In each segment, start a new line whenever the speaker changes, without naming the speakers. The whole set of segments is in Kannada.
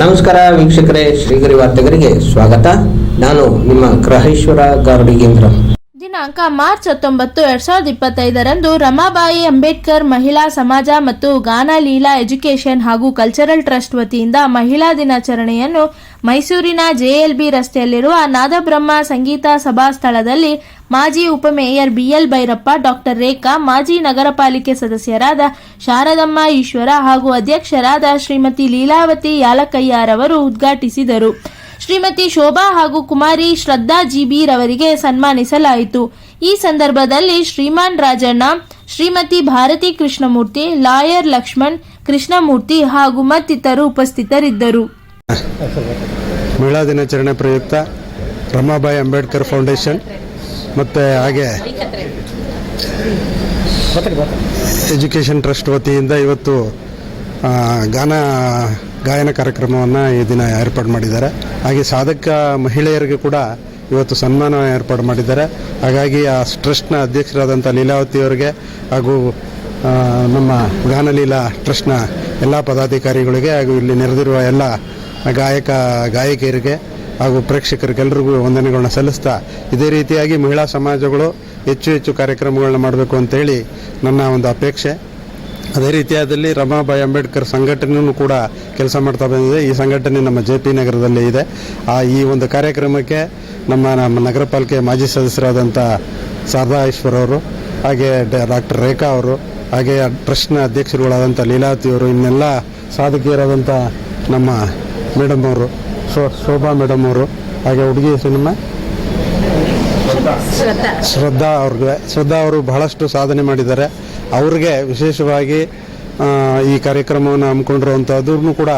ನಮಸ್ಕಾರ ವೀಕ್ಷಕರೇ, ಶ್ರೀಗರಿ ವಾರ್ತೆಗರಿಗೆ ಸ್ವಾಗತ. ನಾನು ನಿಮ್ಮ ಗ್ರಹೇಶ್ವರ ಗಾರ್ಡಿಗೇಂದ್ರ
ದಿನಾಂಕ ಮಾರ್ಚ್ ಹತ್ತೊಂಬತ್ತು, ಎರಡ್ ಸಾವಿರದ ಇಪ್ಪತ್ತೈದರಂದು ರಮಾಬಾಯಿ ಅಂಬೇಡ್ಕರ್ ಮಹಿಳಾ ಸಮಾಜ ಮತ್ತು ಗಾನ, ಲೀಲಾ, ಎಜುಕೇಷನ್ ಹಾಗೂ ಕಲ್ಚರಲ್ ಟ್ರಸ್ಟ್ ವತಿಯಿಂದ ಮಹಿಳಾ ದಿನಾಚರಣೆಯನ್ನು ಮೈಸೂರಿನ ಜೆಎಲ್ಬಿ ರಸ್ತೆಯಲ್ಲಿರುವ ನಾದಬ್ರಹ್ಮ ಸಂಗೀತ ಸಭಾ ಸ್ಥಳದಲ್ಲಿ ಮಾಜಿ ಉಪಮೇಯರ್ ಬಿಎಲ್ ಭೈರಪ್ಪ, ಡಾಕ್ಟರ್ ರೇಖಾ, ಮಾಜಿ ನಗರ ಪಾಲಿಕೆ ಸದಸ್ಯರಾದ ಶಾರದಮ್ಮ ಈಶ್ವರ ಹಾಗೂ ಅಧ್ಯಕ್ಷರಾದ ಶ್ರೀಮತಿ ಲೀಲಾವತಿ ಯಾಲಕಯ್ಯರವರು ಉದ್ಘಾಟಿಸಿದರು. ಶ್ರೀಮತಿ ಶೋಭಾ ಹಾಗೂ ಕುಮಾರಿ ಶ್ರದ್ಧಾ ಜಿಬಿ ರವರಿಗೆ ಸನ್ಮಾನಿಸಲಾಯಿತು. ಈ ಸಂದರ್ಭದಲ್ಲಿ ಶ್ರೀಮಾನ್ ರಾಜಣ್ಣ, ಶ್ರೀಮತಿ ಭಾರತಿ ಕೃಷ್ಣಮೂರ್ತಿ, ಲಾಯರ್ ಲಕ್ಷ್ಮಣ್ ಕೃಷ್ಣಮೂರ್ತಿ ಹಾಗೂ ಮತ್ತಿತರು ಉಪಸ್ಥಿತರಿದ್ದರು.
ಮಹಿಳಾ ದಿನಾಚರಣೆ ಪ್ರಯುಕ್ತ ರಮಾಬಾಯಿ ಅಂಬೇಡ್ಕರ್ ಫೌಂಡೇಶನ್ ಮತ್ತು ಹಾಗೆ ಎಜುಕೇಷನ್ ಟ್ರಸ್ಟ್ ವತಿಯಿಂದ ಇವತ್ತು ಗಾನ ಗಾಯನ ಕಾರ್ಯಕ್ರಮವನ್ನು ಈ ದಿನ ಏರ್ಪಾಡು ಮಾಡಿದ್ದಾರೆ. ಹಾಗೆ ಸಾಧಕ ಮಹಿಳೆಯರಿಗೆ ಕೂಡ ಇವತ್ತು ಸನ್ಮಾನ ಏರ್ಪಾಡು ಮಾಡಿದ್ದಾರೆ. ಹಾಗಾಗಿ ಆ ಟ್ರಸ್ಟ್ನ ಅಧ್ಯಕ್ಷರಾದಂಥ ಲೀಲಾವತಿ ಅವರಿಗೆ ಹಾಗೂ ನಮ್ಮ ಗಾನಲೀಲಾ ಟ್ರಸ್ಟ್ನ ಎಲ್ಲ ಪದಾಧಿಕಾರಿಗಳಿಗೆ ಹಾಗೂ ಇಲ್ಲಿ ನೆರೆದಿರುವ ಎಲ್ಲ ಗಾಯಕ, ಗಾಯಕಿಯರಿಗೆ ಹಾಗೂ ಪ್ರೇಕ್ಷಕರಿಗೆಲ್ಲರಿಗೂ ವಂದನೆಗಳನ್ನ ಸಲ್ಲಿಸ್ತಾ ಇದೇ ರೀತಿಯಾಗಿ ಮಹಿಳಾ ಸಮಾಜಗಳು ಹೆಚ್ಚು ಹೆಚ್ಚು ಕಾರ್ಯಕ್ರಮಗಳನ್ನ ಮಾಡಬೇಕು ಅಂತೇಳಿ ನನ್ನ ಒಂದು ಅಪೇಕ್ಷೆ. ಅದೇ ರೀತಿಯಾದಲ್ಲಿ ರಮಾಬಾಯಿ ಅಂಬೇಡ್ಕರ್ ಸಂಘಟನೆಯೂ ಕೂಡ ಕೆಲಸ ಮಾಡ್ತಾ ಬಂದಿದೆ. ಈ ಸಂಘಟನೆ ನಮ್ಮ ಜೆ ಪಿ ನಗರದಲ್ಲಿ ಇದೆ. ಆ ಈ ಒಂದು ಕಾರ್ಯಕ್ರಮಕ್ಕೆ ನಮ್ಮ ನಮ್ಮ ನಗರ ಪಾಲಿಕೆ ಮಾಜಿ ಸದಸ್ಯರಾದಂಥ ಶಾರದಾ ಈಶ್ವರ್ ಅವರು, ಹಾಗೆ ಡಾಕ್ಟರ್ ರೇಖಾ ಅವರು, ಹಾಗೆ ಟ್ರಸ್ಟ್ನ ಅಧ್ಯಕ್ಷರುಗಳಾದಂಥ ಲೀಲಾವತಿ ಅವರು, ಇನ್ನೆಲ್ಲ ಸಾಧಕಿಯರಾದಂಥ ನಮ್ಮ ಮೇಡಮ್ ಅವರು ಶೋ ಶೋಭಾ ಮೇಡಮ್ ಅವರು ಹಾಗೆ ಹುಡುಗಿ ಸಿನಿಮಾ ನಮ್ಮ? ಶ್ರದ್ಧಾ. ಅವ್ರಿಗೆ. ಶ್ರದ್ಧಾ ಅವರು ಬಹಳಷ್ಟು ಸಾಧನೆ ಮಾಡಿದ್ದಾರೆ. ಅವ್ರಿಗೆ ವಿಶೇಷವಾಗಿ ಈ ಕಾರ್ಯಕ್ರಮವನ್ನು ಹಮ್ಮಿಕೊಂಡಿರುವಂಥದ್ದು ಕೂಡ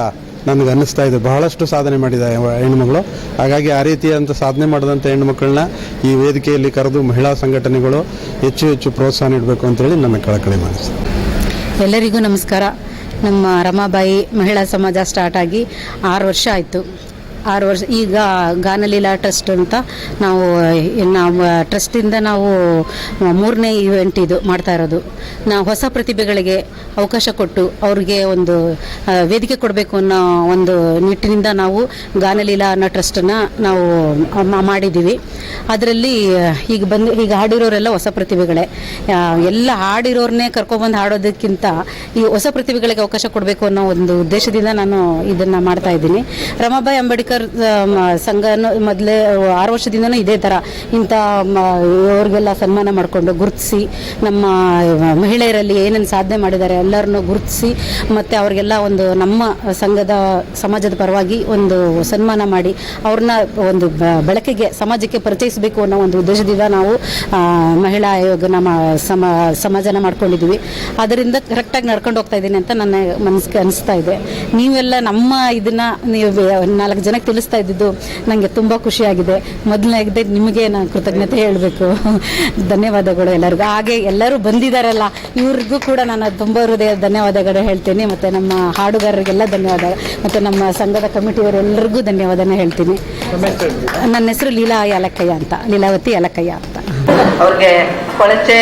ನನಗೆ ಅನ್ನಿಸ್ತಾ ಇದೆ. ಬಹಳಷ್ಟು ಸಾಧನೆ ಮಾಡಿದ್ದಾರೆ ಹೆಣ್ಮಗಳು ಹಾಗಾಗಿ ಆ ರೀತಿಯಂಥ ಸಾಧನೆ ಮಾಡಿದಂಥ ಹೆಣ್ಮಕ್ಳನ್ನ ಈ ವೇದಿಕೆಯಲ್ಲಿ ಕರೆದು ಮಹಿಳಾ ಸಂಘಟನೆಗಳು ಹೆಚ್ಚು ಹೆಚ್ಚು ಪ್ರೋತ್ಸಾಹ ನೀಡಬೇಕು ಅಂತೇಳಿ ನನ್ನ ಕಳಕಳಿ ಮಾಡಿಸ್ತೀನಿ
ಎಲ್ಲರಿಗೂ ನಮಸ್ಕಾರ. ನಮ್ಮ ರಮಾಬಾಯಿ ಮಹಿಳಾ ಸಮಾಜ ಸ್ಟಾರ್ಟ್ ಆಗಿ ಆರು ವರ್ಷ ಆಯಿತು. ಆರು ವರ್ಷ, ಈಗ ಗಾನಲೀಲಾ ಟ್ರಸ್ಟ್ ಅಂತ ನಾವು ನಾವು, ಟ್ರಸ್ಟಿಂದ ನಾವು ಮೂರನೇ ಇವೆಂಟ್ ಇದು ಮಾಡ್ತಾ ಇರೋದು. ನಾವು ಹೊಸ ಪ್ರತಿಭೆಗಳಿಗೆ ಅವಕಾಶ ಕೊಟ್ಟು ಅವ್ರಿಗೆ ಒಂದು ವೇದಿಕೆ ಕೊಡಬೇಕು ಅನ್ನೋ ಒಂದು ನಿಟ್ಟಿನಿಂದ ನಾವು ಗಾನಲೀಲಾ ಅನ್ನೋ ಟ್ರಸ್ಟನ್ನು ನಾವು ಮಾಡಿದ್ದೀವಿ. ಅದರಲ್ಲಿ, ಈಗ ಬಂದು, ಈಗ ಹಾಡಿರೋರೆಲ್ಲ ಹೊಸ ಪ್ರತಿಭೆಗಳೇ. ಎಲ್ಲ ಹಾಡಿರೋರನ್ನೇ ಕರ್ಕೊಬಂದು ಹಾಡೋದಕ್ಕಿಂತ ಈ ಹೊಸ ಪ್ರತಿಭೆಗಳಿಗೆ ಅವಕಾಶ ಕೊಡಬೇಕು ಅನ್ನೋ ಒಂದು ಉದ್ದೇಶದಿಂದ ನಾನು ಇದನ್ನು ಮಾಡ್ತಾ ಇದ್ದೀನಿ. ರಮಾಬಾಯಿ ಅಂಬೇಡ್ಕರ್ ಆ, ಮ- ಸಂಘ ಮೊದಲೇ ಆರು ವರ್ಷದಿಂದನೂ ಇದೇ ಥರ ಇಂಥ ಅವ್ರಿಗೆಲ್ಲ ಸನ್ಮಾನ ಮಾಡಿಕೊಂಡು ಗುರುತಿಸಿ ನಮ್ಮ ಮಹಿಳೆಯರಲ್ಲಿ ಏನೇನು ಸಾಧನೆ ಮಾಡಿದ್ದಾರೆ ಎಲ್ಲರನ್ನೂ ಗುರುತಿಸಿ ಮತ್ತು ಅವ್ರಿಗೆಲ್ಲ ಒಂದು ನಮ್ಮ ಸಂಘದ ಸಮಾಜದ ಪರವಾಗಿ ಒಂದು ಸನ್ಮಾನ ಮಾಡಿ ಅವ್ರನ್ನ ಒಂದು ಬೆಳಕಿಗೆ ಸಮಾಜಕ್ಕೆ ಪರಿಚಯಿಸಬೇಕು ಅನ್ನೋ ಒಂದು ಉದ್ದೇಶದಿಂದ ನಾವು ಮಹಿಳಾ ಆಯೋಗನ ಸಮ ಸಮಾಜನ ಮಾಡ್ಕೊಂಡಿದ್ದೀವಿ. ಅದರಿಂದ ಕರೆಕ್ಟಾಗಿ ನಡ್ಕೊಂಡು ಹೋಗ್ತಾ ಇದ್ದೀನಿ ಅಂತ ನನ್ನ ಮನಸ್ಸಿಗೆ ಅನಿಸ್ತಾ ಇದೆ. ನೀವೆಲ್ಲ ನಮ್ಮ ಇದನ್ನ ನೀವು ನಾಲ್ಕು ಜನಕ್ಕೆ ತಿಳಿಸ್ತಾ ಇದ್ದಿದ್ದು ನನಗೆ ತುಂಬ ಖುಷಿಯಾಗಿದೆ. ಮೊದಲನೇದೇ ನಿಮಗೆ ನಾನು ಕೃತಜ್ಞತೆ ಹೇಳಬೇಕು. ಧನ್ಯವಾದಗಳು ಎಲ್ಲರಿಗೂ. ಹಾಗೆ ಎಲ್ಲರೂ ಬಂದಿದ್ದಾರಲ್ಲ ಇವ್ರಿಗೂ ಕೂಡ ನಾನು ತುಂಬ ಹೃದಯ ಧನ್ಯವಾದಗಳು ಹೇಳ್ತೀನಿ. ಮತ್ತು ನಮ್ಮ ಹಾಡುಗಾರರಿಗೆಲ್ಲ ಧನ್ಯವಾದ ಮತ್ತು ನಮ್ಮ ಸಂಘದ ಕಮಿಟಿಯವರೆಲ್ಲರಿಗೂ ಧನ್ಯವಾದನ ಹೇಳ್ತೀನಿ. ನನ್ನ ಹೆಸರು ಲೀಲಾ ಯಾಲಕ್ಕಯ್ಯ ಅಂತ ಲೀಲಾವತಿ ಯಾಲಕ್ಕಯ್ಯ ಅಂತ.
ಅವ್ರಿಗೆ ಕೊಳಚೆ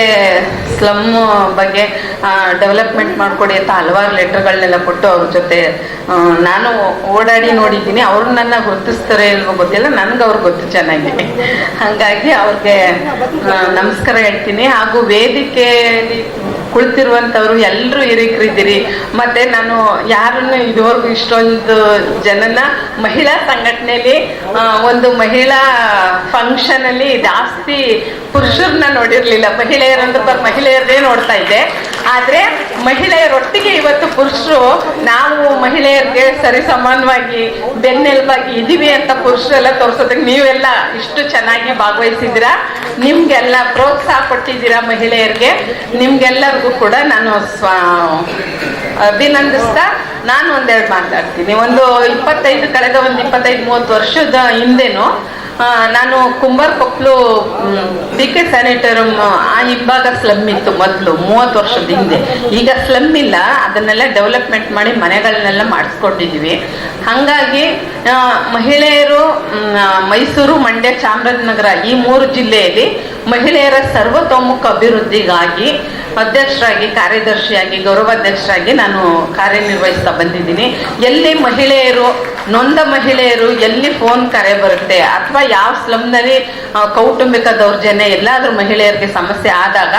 ಸ್ಲಮ್ ಬಗ್ಗೆ ಡೆವಲಪ್ಮೆಂಟ್ ಮಾಡಿಕೊಡಿ ಅಂತ ಹಲವಾರು ಲೆಟರ್ಗಳನ್ನೆಲ್ಲ ಕೊಟ್ಟು ಅವ್ರ ಜೊತೆ ನಾನು ಓಡಾಡಿ ನೋಡಿದ್ದೀನಿ. ಅವ್ರು ನನ್ನ ಗುರುತಿಸ್ತಾರೆ ಇಲ್ವೋ ಗೊತ್ತಿಲ್ಲ. ನನಗೆ ಅವ್ರು ಗೊತ್ತು ಚೆನ್ನಾಗಿ ಹಾಗಾಗಿ ಅವ್ರಿಗೆ ನಮಸ್ಕಾರ ಹೇಳ್ತೀನಿ. ಹಾಗೂ ವೇದಿಕೆಯಲ್ಲಿ ಕುಳಿತಿರುವಂಥವ್ರು ಎಲ್ಲರೂ ಹಿರಿಕರಿದ್ದೀರಿ. ಮತ್ತೆ ನಾನು ಯಾರನ್ನು ಇದುವರೆಗೂ ಇಷ್ಟೊಂದು ಜನನ ಮಹಿಳಾ ಸಂಘಟನೆಯಲ್ಲಿ ಒಂದು ಮಹಿಳಾ ಫಂಕ್ಷನ್ ಅಲ್ಲಿ ಜಾಸ್ತಿ ಪುರುಷರನ್ನ ನೋಡಿರ್ಲಿಲ್ಲ. ಮಹಿಳೆಯರಂದ್ರೆ ಬರ್ ಮಹಿಳೆಯರನ್ನೇ ನೋಡ್ತಾ ಇದ್ದೆ. ಆದ್ರೆ ಮಹಿಳೆಯರೊಟ್ಟಿಗೆ ಇವತ್ತು ಪುರುಷರು, ನಾವು ಮಹಿಳೆಯರಿಗೆ ಸರಿ ಸಮಾನವಾಗಿ, ಬೆನ್ನೆಲುಬಾಗಿ ಇದೀವಿ ಅಂತ ಪುರುಷರೆಲ್ಲ ತೋರ್ಸೋದಕ್ಕೆ ನೀವೆಲ್ಲ ಇಷ್ಟು ಚೆನ್ನಾಗಿ ಭಾಗವಹಿಸಿದ್ದೀರಾ? ನಿಮ್ಗೆಲ್ಲ ಪ್ರೋತ್ಸಾಹ ಕೊಟ್ಟಿದ್ದೀರಾ ಮಹಿಳೆಯರಿಗೆ? ನಿಮ್ಗೆಲ್ಲರಿಗೂ ಕೂಡ ನಾನು ಸ್ವ ಅಭಿನಂದಿಸ್ತಾ ನಾನು ಒಂದೆರಡು ಮಾತಾಡ್ತೀನಿ. ಒಂದು ಇಪ್ಪತ್ತೈದು, ಕಳೆದ ಒಂದು ಇಪ್ಪತ್ತೈದು, ಮೂವತ್ತು ವರ್ಷದ ಹಿಂದೆನು ನಾನು Kumbar Koppalu D K sanitarium ಆ ಇಬ್ಬಾಗ ಸ್ಲಮ್ ಇತ್ತು ಮೊದಲು, ಮೂವತ್ತು ವರ್ಷದ ಹಿಂದೆ. ಈಗ ಸ್ಲಮ್ ಇಲ್ಲ, ಅದನ್ನೆಲ್ಲ ಡೆವಲಪ್ಮೆಂಟ್ ಮಾಡಿ ಮನೆಗಳನ್ನೆಲ್ಲ ಮಾಡಿಸ್ಕೊಂಡಿದ್ದೀವಿ ಹಾಗಾಗಿ ಮಹಿಳೆಯರು ಮೈಸೂರು, ಮಂಡ್ಯ, ಚಾಮರಾಜನಗರ ಈ ಮೂರು ಜಿಲ್ಲೆಯಲ್ಲಿ ಮಹಿಳೆಯರ ಸರ್ವತೋಮುಖ ಅಭಿವೃದ್ಧಿಗಾಗಿ ಅಧ್ಯಕ್ಷರಾಗಿ, ಕಾರ್ಯದರ್ಶಿಯಾಗಿ, ಗೌರವಾಧ್ಯಕ್ಷರಾಗಿ ನಾನು ಕಾರ್ಯನಿರ್ವಹಿಸ್ತಾ ಬಂದಿದ್ದೀನಿ. ಎಲ್ಲಿ ಮಹಿಳೆಯರು, ನೊಂದ ಮಹಿಳೆಯರು ಎಲ್ಲಿ ಫೋನ್ ಕರೆ ಬರುತ್ತೆ ಅಥವಾ ಯಾವ ಸ್ಲಮ್ನಲ್ಲಿ ಕೌಟುಂಬಿಕ ದೌರ್ಜನ್ಯ ಎಲ್ಲಾದರೂ ಮಹಿಳೆಯರಿಗೆ ಸಮಸ್ಯೆ ಆದಾಗ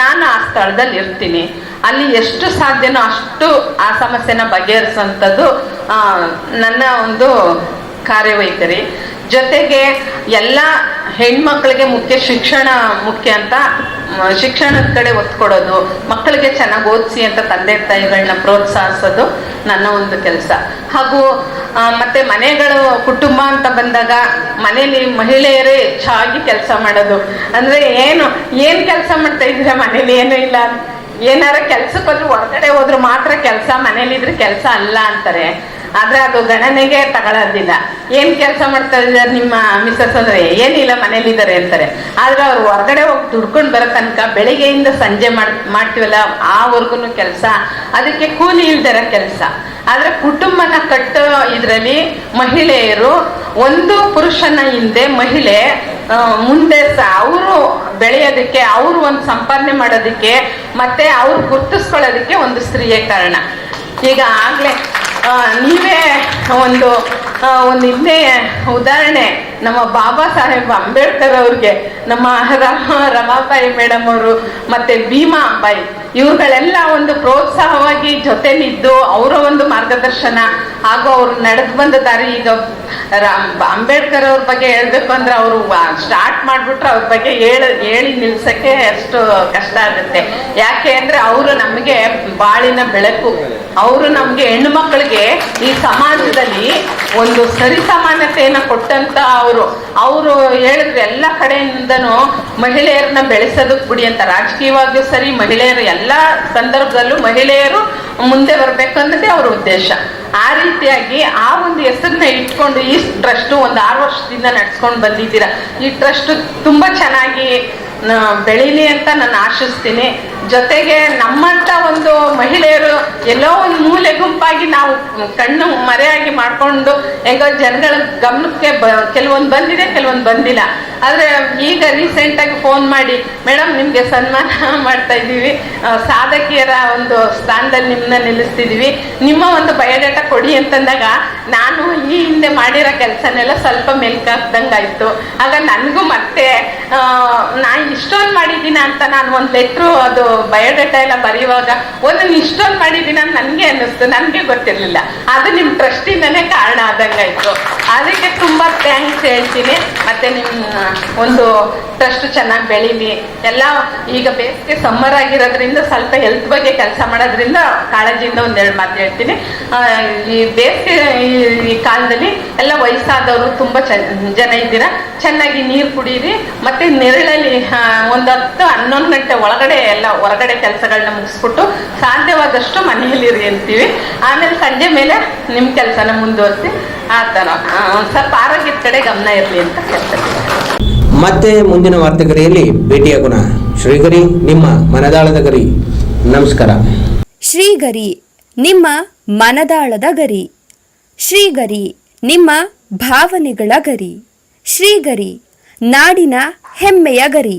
ನಾನು ಆ ಸ್ಥಳದಲ್ಲಿ ಇರ್ತೀನಿ. ಅಲ್ಲಿ ಎಷ್ಟು ಸಾಧ್ಯನೋ ಅಷ್ಟು ಆ ಸಮಸ್ಯೆನ ಬಗೆಹರಿಸುವಂಥದ್ದು ನನ್ನ ಒಂದು ಕಾರ್ಯವೈಖರಿ. ಜೊತೆಗೆ ಎಲ್ಲ ಹೆಣ್ಮಕ್ಳಿಗೆ ಮುಖ್ಯ ಶಿಕ್ಷಣ ಮುಖ್ಯ ಅಂತ ಶಿಕ್ಷಣದ ಕಡೆ ಒತ್ತು ಕೊಡೋದು ಮಕ್ಕಳಿಗೆ ಚೆನ್ನಾಗಿ ಓದಿಸಿ ಅಂತ ತಂದೆ ತಾಯಿಗಳನ್ನ ಪ್ರೋತ್ಸಾಹಿಸೋದು ನನ್ನ ಒಂದು ಕೆಲಸ. ಹಾಗೂ ಮತ್ತೆ ಮನೆಗಳು, ಕುಟುಂಬ ಅಂತ ಬಂದಾಗ ಮನೇಲಿ ಮಹಿಳೆಯರೇ ಹೆಚ್ಚಾಗಿ ಕೆಲಸ ಮಾಡೋದು. ಅಂದ್ರೆ ಏನು, ಏನ್ ಕೆಲಸ ಮಾಡ್ತಾ ಇದ್ರೆ ಮನೇಲಿ? ಏನೂ ಇಲ್ಲ. ಏನಾರ ಕೆಲ್ಸಕ್ಕೆ ಹೋದ್ರೆ ಹೊರಗಡೆ ಹೋದ್ರು ಮಾತ್ರ ಕೆಲಸ, ಮನೇಲಿದ್ರೆ ಕೆಲಸ ಅಲ್ಲ ಅಂತಾರೆ. ಆದ್ರೆ ಅದು ಗಣನೆಗೆ ತಗೊಳ್ಳೋದಿಲ್ಲ ಏನ್ ಕೆಲಸ ಮಾಡ್ತಾ ಇದ್ದಾರೆ ನಿಮ್ಮ ಮಿಸಸ್ ಅಂದ್ರೆ? ಏನಿಲ್ಲ ಮನೇಲಿದ್ದಾರೆ ಅಂತಾರೆ. ಆದ್ರೆ ಅವ್ರು ಹೊರಗಡೆ ಹೋಗಿ ದುಡ್ಕೊಂಡು ಬರೋ ತನಕ ಬೆಳಿಗ್ಗೆಯಿಂದ ಸಂಜೆ ಮಾಡ್, ಮಾಡ್ತೀವಲ್ಲ ಆವರೆಗೂ ಕೆಲಸ. ಅದಕ್ಕೆ ಕೂಲಿ ಇಲ್ದಿರ ಕೆಲಸ. ಆದ್ರೆ ಕುಟುಂಬನ ಕಟ್ಟೋ ಇದರಲ್ಲಿ ಮಹಿಳೆಯರು, ಒಂದು ಪುರುಷನ ಹಿಂದೆ ಮಹಿಳೆ ಮುಂದೆ ಸಹ ಅವರು ಬೆಳೆಯೋದಕ್ಕೆ, ಅವರು ಒಂದು ಸಂಪಾದನೆ ಮಾಡೋದಕ್ಕೆ, ಮತ್ತೆ ಅವ್ರು ಗುರ್ತಿಸ್ಕೊಳ್ಳೋದಕ್ಕೆ ಒಂದು ಸ್ತ್ರೀಯೇ ಕಾರಣ. ಈಗ ಆಗ್ಲೇ ನೀವೇ ಒಂದು ಒಂದು ಹಿಂದೆ ಉದಾಹರಣೆ. ನಮ್ಮ ಬಾಬಾ ಸಾಹೇಬ್ ಅಂಬೇಡ್ಕರ್ ಅವ್ರಿಗೆ, ನಮ್ಮ ರಮ ರಮಾಬಾಯಿ ಮೇಡಮ್ ಅವರು, ಮತ್ತೆ ಭೀಮಾ ಬಾಯಿ ಇವ್ರುಗಳೆಲ್ಲ ಒಂದು ಪ್ರೋತ್ಸಾಹವಾಗಿ ಜೊತೆ ನಿದ್ದು ಅವರ ಒಂದು ಮಾರ್ಗದರ್ಶನ. ಹಾಗೂ ಅವರು ನಡೆದು ಬಂದ ದಾರಿ ಈಗ ಅಂಬೇಡ್ಕರ್ ಅವ್ರ ಬಗ್ಗೆ ಹೇಳ್ಬೇಕು ಅಂದ್ರೆ ಅವರು ಸ್ಟಾರ್ಟ್ ಮಾಡ್ಬಿಟ್ರೆ ಅವ್ರ ಬಗ್ಗೆ ಹೇಳಿ ಹೇಳಿ ನಿಲ್ಸಕ್ಕೆ ಅಷ್ಟು ಕಷ್ಟ ಆಗುತ್ತೆ. ಯಾಕೆ ಅಂದ್ರೆ ಅವರು ನಮಗೆ ಬಾಳಿನ ಬೆಳಕು. ಅವರು ನಮ್ಗೆ ಹೆಣ್ಣು ಮಕ್ಕಳಿಗೆ ಈ ಸಮಾಜದಲ್ಲಿ ಒಂದು ಸರಿ ಸಮಾನತೆಯನ್ನ ಕೊಟ್ಟಂತ ಅವರು. ಅವರು ಹೇಳಿದ್ರು ಎಲ್ಲ ಕಡೆಯಿಂದನೂ ಮಹಿಳೆಯರನ್ನ ಬೆಳೆಸೋದಕ್ಕೆ ಬಿಡಿ ಅಂತ. ರಾಜಕೀಯವಾಗಿಯೂ ಸರಿ, ಮಹಿಳೆಯರು ಎಲ್ಲ ಸಂದರ್ಭದಲ್ಲೂ ಮಹಿಳೆಯರು ಮುಂದೆ ಬರಬೇಕು ಅನ್ನೋದೇ ಅವ್ರ ಉದ್ದೇಶ. ಆ ರೀತಿಯಾಗಿ ಆ ಒಂದು ಹೆಸರನ್ನ ಇಟ್ಕೊಂಡು ಈ ಟ್ರಸ್ಟ್ ಒಂದು ಆರು ವರ್ಷದಿಂದ ನಡ್ಸ್ಕೊಂಡು ಬಂದಿದ್ದೀರಾ. ಈ ಟ್ರಸ್ಟ್ ತುಂಬಾ ಚೆನ್ನಾಗಿ ಬೆಳೀಲಿ ಅಂತ ನಾನು ಆಶಿಸ್ತೀನಿ. ಜೊತೆಗೆ ನಮ್ಮಂತ ಒಂದು ಮಹಿಳೆಯರು ಎಲ್ಲೋ ಒಂದು ಮೂಲೆ ಗುಂಪಾಗಿ ನಾವು ಕಣ್ಣು ಮರೆಯಾಗಿ ಮಾಡ್ಕೊಂಡು ಹೆಂಗೋ ಜನಗಳ ಗಮನಕ್ಕೆ ಬ, ಕೆಲವೊಂದು ಬಂದಿದೆ, ಕೆಲವೊಂದು ಬಂದಿಲ್ಲ. ಆದರೆ ಈಗ ರೀಸೆಂಟ್ ಆಗಿ ಫೋನ್ ಮಾಡಿ ಮೇಡಮ್ ನಿಮಗೆ ಸನ್ಮಾನ ಮಾಡ್ತಾ ಇದ್ದೀವಿ. ಸಾಧಕಿಯರ ಒಂದು ಸ್ಥಾನದಲ್ಲಿ ನಿಮ್ಮನ್ನ ನಿಲ್ಲಿಸ್ತಿದ್ದೀವಿ. ನಿಮ್ಮ ಒಂದು ಬಯೋಡೇಟಾ ಕೊಡಿ ಅಂತಂದಾಗ ನಾನು ಈ ಹಿಂದೆ ಮಾಡಿರೋ ಕೆಲಸನೆಲ್ಲ ಸ್ವಲ್ಪ ಮೆಲ್ಕಾಕ್ದಂಗಾಯ್ತು ಆಗ ನನಗೂ ಮತ್ತೆ ನಾನು ಇಷ್ಟೊಂದು ಮಾಡಿದ್ದೀನಿ ಅಂತ ನಾನು ಒಂದು ಲೆಟ್ರು ಅದು ಬಯೋಡೇಟಾ ಎಲ್ಲ ಬರೆಯುವಾಗ, ಒಂದು ಇಷ್ಟೊಂದು ಮಾಡಿದ್ದೀನಿ ಅಂತ ನನಗೆ ಅನ್ನಿಸ್ತು, ನನಗೆ ಗೊತ್ತಿರಲಿಲ್ಲ. ಅದು ನಿಮ್ಮ ಟ್ರಸ್ಟಿಂದನೇ ಕಾರಣ ಆದಂಗಾಯ್ತು ಅದಕ್ಕೆ ತುಂಬಾ ಥ್ಯಾಂಕ್ಸ್ ಹೇಳ್ತೀನಿ. ಮತ್ತೆ ನಿಮ್ಮ ಒಂದು ಟ್ರಸ್ಟ್ ಚೆನ್ನಾಗಿ ಬೆಳೀಲಿ. ಎಲ್ಲ ಈಗ ಬೇಸಿಗೆ ಸಮ್ಮರ್ ಆಗಿರೋದ್ರಿಂದ ಸ್ವಲ್ಪ ಹೆಲ್ತ್ ಬಗ್ಗೆ ಕೆಲಸ ಮಾಡೋದ್ರಿಂದ ಕಾಳಜಿಯಿಂದ ಒಂದೆರಡು ಮಾತು ಹೇಳ್ತೀನಿ. ಈ ಬೇಸಿಗೆ, ಈ- ಕಾಲದಲ್ಲಿ ಎಲ್ಲ ವಯಸ್ಸಾದವರು ತುಂಬಾ ಜನ ಇದ್ದೀರಾ? ಚೆನ್ನಾಗಿ ನೀರು ಕುಡೀರಿ. ಮತ್ತೆ ನೆರಳಲ್ಲಿ ಒಂದು ಹತ್ತು ಹನ್ನೊಂದು ಗಂಟೆ ಒಳಗಡೆ ಎಲ್ಲ ಹೊರಗಡೆ ಕೆಲಸಗಳನ್ನ ಮುಗಿಸ್ಬಿಟ್ಟು ಸಾಧ್ಯವಾದಷ್ಟು ಮನೆಯಲ್ಲಿರಿ ಅಂತೀವಿ. ಆಮೇಲೆ ಸಂಜೆ ಮೇಲೆ ನಿಮ್ಮ ಕೆಲಸನ ಮುಂದುವರಿಸಿ ಆ ಥರ. ಸ್ವಲ್ಪ ಆರೋಗ್ಯದ ಕಡೆ ಗಮನ ಇರಲಿ ಅಂತ ಹೇಳ್ತಾರೆ
ಮತ್ತೆ ಮುಂದಿನ ವಾರ್ತೆಗರಿಯಲ್ಲಿ ಭೇಟಿಯಾಗೋಣ. ಶ್ರೀಗರಿ ನಿಮ್ಮ ಮನದಾಳದ ಗರಿ. ನಮಸ್ಕಾರ.
ಶ್ರೀಗರಿ ನಿಮ್ಮ ಮನದಾಳದ ಗರಿ. ಶ್ರೀಗರಿ ನಿಮ್ಮ ಭಾವನೆಗಳ ಗರಿ. ಶ್ರೀಗರಿ ನಾಡಿನ ಹೆಮ್ಮೆಯ ಗರಿ.